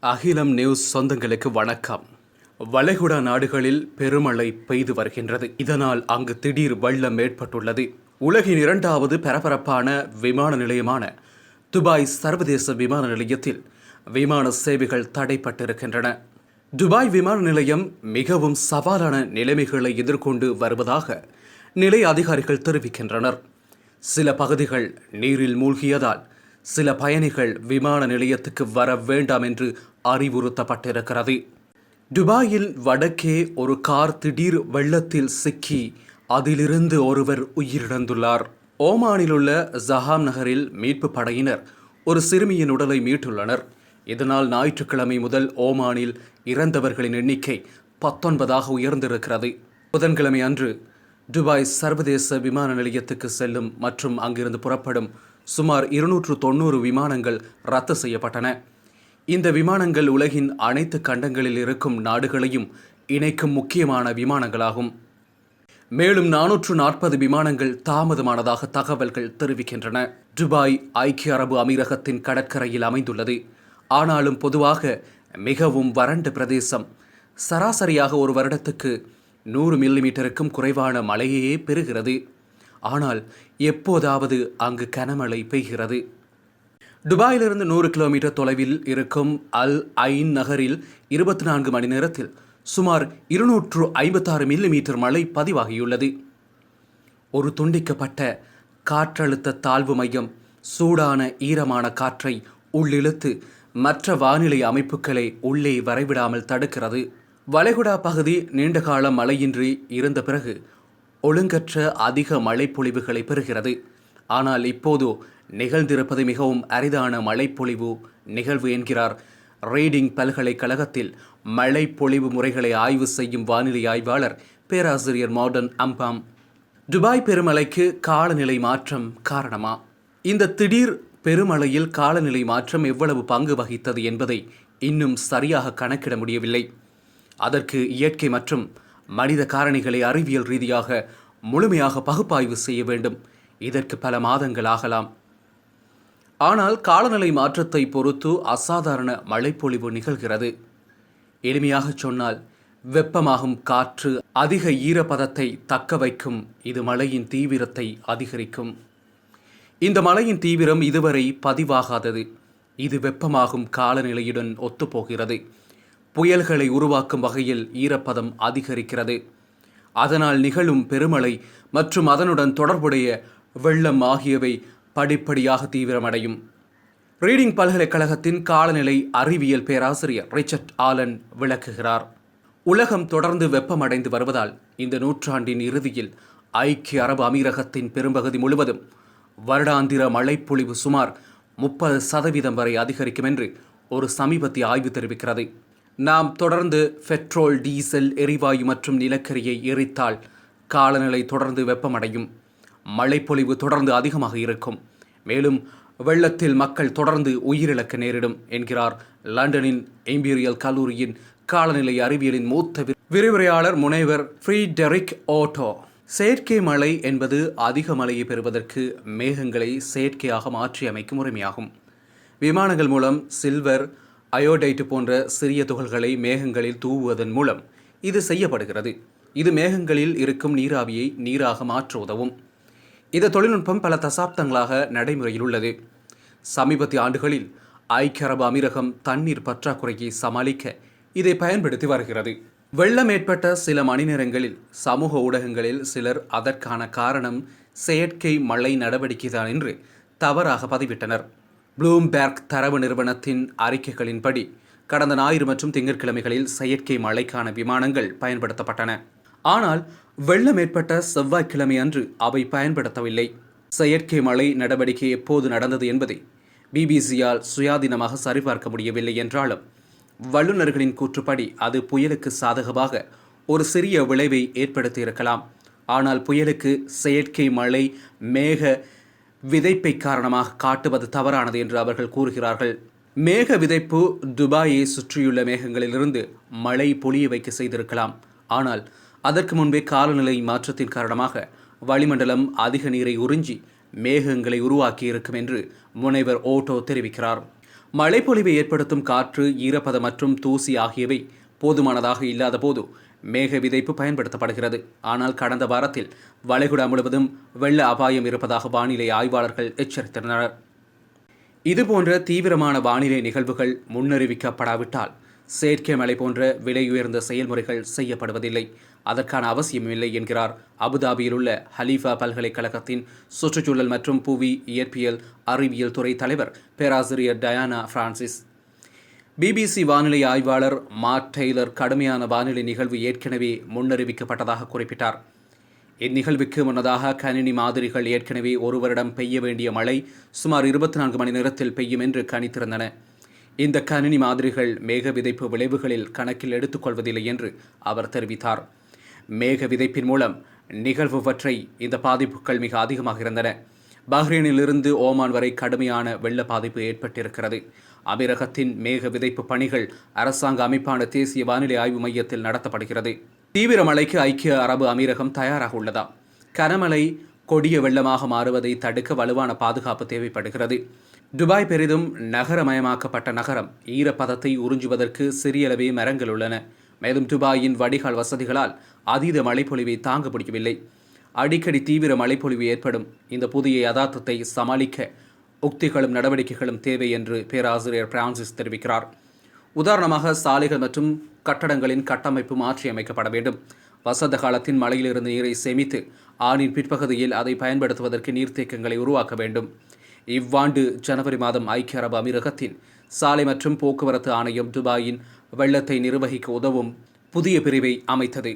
அகிலம் நியூஸ் சொந்தங்களுக்கு வணக்கம். வளைகுடா நாடுகளில் பெருமழை பெய்து வருகின்றது. இதனால் அங்கு திடீர் வெள்ளம் ஏற்பட்டுள்ளது. உலகின் இரண்டாவது பரபரப்பான விமான நிலையமான துபாய் சர்வதேச விமான நிலையத்தில் விமான சேவைகள் தடைப்பட்டிருக்கின்றன. துபாய் விமான நிலையம் மிகவும் சவாலான நிலைமைகளை எதிர்கொண்டு வருவதாக நிலைய அதிகாரிகள் தெரிவிக்கின்றனர். சில பகுதிகள் நீரில் மூழ்கியதால் சில பயணிகள் விமான நிலையத்துக்கு வர வேண்டாம் என்று அறிவுறுத்தப்பட்டிருக்கிறது. துபாயில் வடக்கே ஒரு கார் திடீர் வெள்ளத்தில் சிக்கி அதிலிருந்து ஒருவர் உயிரிழந்துள்ளார். ஓமானிலுள்ள ஜஹாம் நகரில் மீட்பு படையினர் ஒரு சிறுமியின் உடலை மீட்டுள்ளனர். இதனால் ஞாயிற்றுக்கிழமை முதல் ஓமானில் இறந்தவர்களின் எண்ணிக்கை பத்தொன்பதாக உயர்ந்திருக்கிறது. புதன்கிழமை அன்று துபாய் சர்வதேச விமான நிலையத்துக்கு செல்லும் மற்றும் அங்கிருந்து புறப்படும் சுமார் இருநூற்று தொண்ணூறு விமானங்கள் ரத்து செய்யப்பட்டன. இந்த விமானங்கள் உலகின் அனைத்து கண்டங்களில் இருக்கும் நாடுகளையும் இணைக்கும் முக்கியமான விமானங்களாகும். மேலும் நானூற்று நாற்பது விமானங்கள் தாமதமானதாக தகவல்கள் தெரிவிக்கின்றன. துபாய் ஐக்கிய அரபு அமீரகத்தின் கடற்கரையில் அமைந்துள்ளது. ஆனாலும் பொதுவாக மிகவும் வறண்ட பிரதேசம். சராசரியாக ஒரு வருடத்துக்கு நூறு மில்லிமீட்டருக்கும் குறைவான மழையையே பெறுகிறது. ஆனால் எப்போதாவது அங்கு கனமழை பெய்கிறது. துபாயிலிருந்து நூறு கிலோமீட்டர் தொலைவில் இருக்கும் அல் ஐன் நகரில் இருபத்தி நான்கு மணி நேரத்தில் சுமார் இருநூற்று ஐம்பத்தாறு மில்லிமீட்டர் மழை பதிவாகியுள்ளது. ஒரு துண்டிக்கப்பட்ட காற்றழுத்த தாழ்வு மையம் சூடான ஈரமான காற்றை உள்ளிழுத்து மற்ற வானிலை அமைப்புகளை உள்ளே வரைவிடாமல் தடுக்கிறது. வளைகுடா பகுதி நீண்டகால மழையின்றி இருந்த பிறகு ஒழுங்கற்ற அதிக மழைப்பொழிவுகளை பெறுகிறது. ஆனால் இப்போது நிகழ்ந்திருப்பது மிகவும் அரிதான மழைப்பொழிவு நிகழ்வு என்கிறார். ரீடிங் பல்கலைக்கழகத்தில் மழைப்பொழிவு முறைகளை ஆய்வு செய்யும் வானிலை ஆய்வாளர் பேராசிரியர் மார்டன் அம்பாம். துபாய் பெருமலைக்கு காலநிலை மாற்றம் காரணமா? இந்த திடீர் பெருமழையில் காலநிலை மாற்றம் எவ்வளவு பங்கு வகித்தது என்பதை இன்னும் சரியாக கணக்கிட முடியவில்லை. அதற்கு இயற்கை மற்றும் மனித காரணிகளை அறிவியல் ரீதியாக முழுமையாக பகுப்பாய்வு செய்ய வேண்டும். இதற்கு பல மாதங்கள் ஆகலாம். ஆனால் காலநிலை மாற்றத்தை பொறுத்து அசாதாரண மழைப்பொழிவு நிகழ்கிறது. எளிமையாகச் சொன்னால் வெப்பமாகும் காற்று அதிக ஈரப்பதத்தை தக்க வைக்கும். இது மழையின் தீவிரத்தை அதிகரிக்கும். இந்த மழையின் தீவிரம் இதுவரை பதிவாகாதது. இது வெப்பமாகும் காலநிலையுடன் ஒத்துப்போகிறது. புயல்களை உருவாக்கும் வகையில் ஈரப்பதம் அதிகரிக்கிறது. அதனால் நிகழும் பெருமழை மற்றும் அதனுடன் தொடர்புடைய வெள்ளம் ஆகியவை படிப்படியாக தீவிரமடையும். ரீடிங் பல்கலைக்கழகத்தின் காலநிலை அறிவியல் பேராசிரியர் ரிச்சர்ட் ஆலன் விளக்குகிறார். உலகம் தொடர்ந்து வெப்பமடைந்து வருவதால் இந்த நூற்றாண்டின் இறுதியில் ஐக்கிய அரபு அமீரகத்தின் பெரும்பகுதி முழுவதும் வருடாந்திர மழைப்பொழிவு சுமார் முப்பது சதவீதம் வரை அதிகரிக்கும் என்று ஒரு சமீபத்திய ஆய்வு தெரிவிக்கிறது. நாம் தொடர்ந்து பெட்ரோல் டீசல் எரிவாயு மற்றும் நிலக்கரியை எரித்தால் காலநிலை தொடர்ந்து வெப்பமடையும். மழைப்பொழிவு தொடர்ந்து அதிகமாக இருக்கும். மேலும் வெள்ளத்தில் மக்கள் தொடர்ந்து உயிரிழக்க நேரிடும் என்கிறார் லண்டனின் எம்பீரியல் கல்லூரியின் காலநிலை அறிவியலின் மூத்த விரிவுரையாளர் முனைவர் ஃப்ரீடெரிக் ஓட்டோ. செயற்கை மழை என்பது அதிக மழையை பெறுவதற்கு மேகங்களை செயற்கையாக மாற்றி அமைக்கும் முறைமையாகும் விமானங்கள் மூலம் சில்வர் அயோடைட்டு போன்ற சிறிய துகள்களை மேகங்களில் தூவுவதன் மூலம் இது செய்யப்படுகிறது. இது மேகங்களில் இருக்கும் நீராவியை நீராக மாற்ற உதவும் இந்த தொழில்நுட்பம் பல தசாப்தங்களாக நடைமுறையில் உள்ளது. சமீபத்திய ஆண்டுகளில் ஐக்கிய அரபு அமீரகம் தண்ணீர் பற்றாக்குறையை சமாளிக்க இதை பயன்படுத்தி வருகிறது. வெள்ளம் ஏற்பட்ட சில மணி நேரங்களில் சமூக ஊடகங்களில் சிலர் அதற்கான காரணம் செயற்கை மழை நடவடிக்கைதான் என்று தவறாக பதிவிட்டனர். ப்ளூம்பேர்க் தரவு நிறுவனத்தின் அறிக்கைகளின்படி கடந்த ஞாயிறு மற்றும் திங்கட்கிழமைகளில் செயற்கை மழைக்கான விமானங்கள் பயன்படுத்தப்பட்டன. ஆனால் வெள்ளம் ஏற்பட்ட செவ்வாய்க்கிழமை அன்று அவை பயன்படுத்தவில்லை. செயற்கை மழை நடவடிக்கை எப்போது நடந்தது என்பதை பிபிசியால் சுயாதீனமாக சரிபார்க்க முடியவில்லை என்றாலும் வல்லுநர்களின் கூற்றுப்படி அது புயலுக்கு சாதகமாக ஒரு சிறிய விளைவை ஏற்படுத்தியிருக்கலாம். ஆனால் புயலுக்கு செயற்கை மழை மேக விதைப்பை காரணமாக காட்டுவது தவறானது என்று அவர்கள் கூறுகிறார்கள். மேக விதைப்பு துபாயை சுற்றியுள்ள மேகங்களிலிருந்து மழை பொழிய வைக்க செய்திருக்கலாம். ஆனால் அதற்கு முன்பே காலநிலை மாற்றத்தின் காரணமாக வளிமண்டலம் அதிக நீரை உறிஞ்சி மேகங்களை உருவாக்கியிருக்கும் என்று முனைவர் ஓட்டோ தெரிவிக்கிறார். மழைப்பொழிவை ஏற்படுத்தும் காற்று ஈரப்பதம் மற்றும் தூசி ஆகியவை போதுமானதாக இல்லாத போது மேக விதைப்பு பயன்படுத்தப்படுகிறது. ஆனால் கடந்த வாரத்தில் வளைகுடா முழுவதும் வெள்ள அபாயம் இருப்பதாக வானிலை ஆய்வாளர்கள் எச்சரித்தனர். இதுபோன்ற தீவிரமான வானிலை நிகழ்வுகள் முன்னறிவிக்கப்படாவிட்டால் செயற்கை மழை போன்ற விலையுயர்ந்த செயல்முறைகள் செய்யப்படுவதில்லை. அதற்கான அவசியமில்லை என்கிறார் அபுதாபியில் உள்ள ஹலீஃபா பல்கலைக்கழகத்தின் சுற்றுச்சூழல் மற்றும் புவி இயற்பியல் அறிவியல் துறை தலைவர் பேராசிரியர் டயானா பிரான்சிஸ். பிபிசி வானிலை ஆய்வாளர் மார்க் டெய்லர் கடுமையான வானிலை நிகழ்வு ஏற்கனவே முன்னறிவிக்கப்பட்டதாக குறிப்பிட்டார். இந்நிகழ்வுக்கு முன்னதாக கணினி மாதிரிகள் ஏற்கனவே ஒரு வருடம் பெய்ய வேண்டிய மழை சுமார் இருபத்தி நான்கு மணி நேரத்தில் பெய்யும் என்று கணித்திருந்தன. இந்த கணினி மாதிரிகள் மேக விதைப்பு விளைவுகளில் கணக்கில் எடுத்துக்கொள்வதில்லை என்று அவர் தெரிவித்தார். மேக விதைப்பின் மூலம் நிகழ்வுவற்றை இந்த பாதிப்புகள் மிக அதிகமாக இருந்தன. பஹ்ரைனிலிருந்து ஓமான் வரை கடுமையான வெள்ள பாதிப்பு ஏற்பட்டிருக்கிறது. அமீரகத்தின் மேக விதைப்பு பணிகள் அரசாங்க அமைப்பான தேசிய வானிலை ஆய்வு மையத்தில் நடத்தப்படுகிறது. தீவிர மழைக்கு ஐக்கிய அரபு அமீரகம் தயாராக உள்ளதா? கனமழை கொடிய வெள்ளமாக மாறுவதை தடுக்க வலுவான பாதுகாப்பு தேவைப்படுகிறது. துபாய் பெரிதும் நகரமயமாக்கப்பட்ட நகரம். ஈரப்பதத்தை உறிஞ்சுவதற்கு சிறியளவே மரங்கள் உள்ளன. மேலும் துபாயின் வடிகால் வசதிகளால் அதீத மழைப்பொழிவை தாங்க முடியவில்லை. அடிக்கடி தீவிர மழைப்பொழிவு ஏற்படும். இந்த புதிய யதார்த்தத்தை சமாளிக்க உக்திகளும் நடவடிக்கைகளும் தேவை என்று பேராசிரியர் பிரான்சிஸ் தெரிவிக்கிறார். உதாரணமாக சாலைகள் மற்றும் கட்டடங்களின் கட்டமைப்பு மாற்றியமைக்கப்பட வேண்டும். வசந்த காலத்தின் மழையிலிருந்து நீரை சேமித்து ஆணின் பிற்பகுதியில் அதை பயன்படுத்துவதற்கு நீர்த்தேக்கங்களை உருவாக்க வேண்டும். இவ்வாண்டு ஜனவரி மாதம் ஐக்கிய அரபு அமீரகத்தின் சாலை மற்றும் போக்குவரத்து ஆணையம் துபாயின் வெள்ளத்தை நிர்வகிக்க உதவும் புதிய பிரிவை அமைத்தது.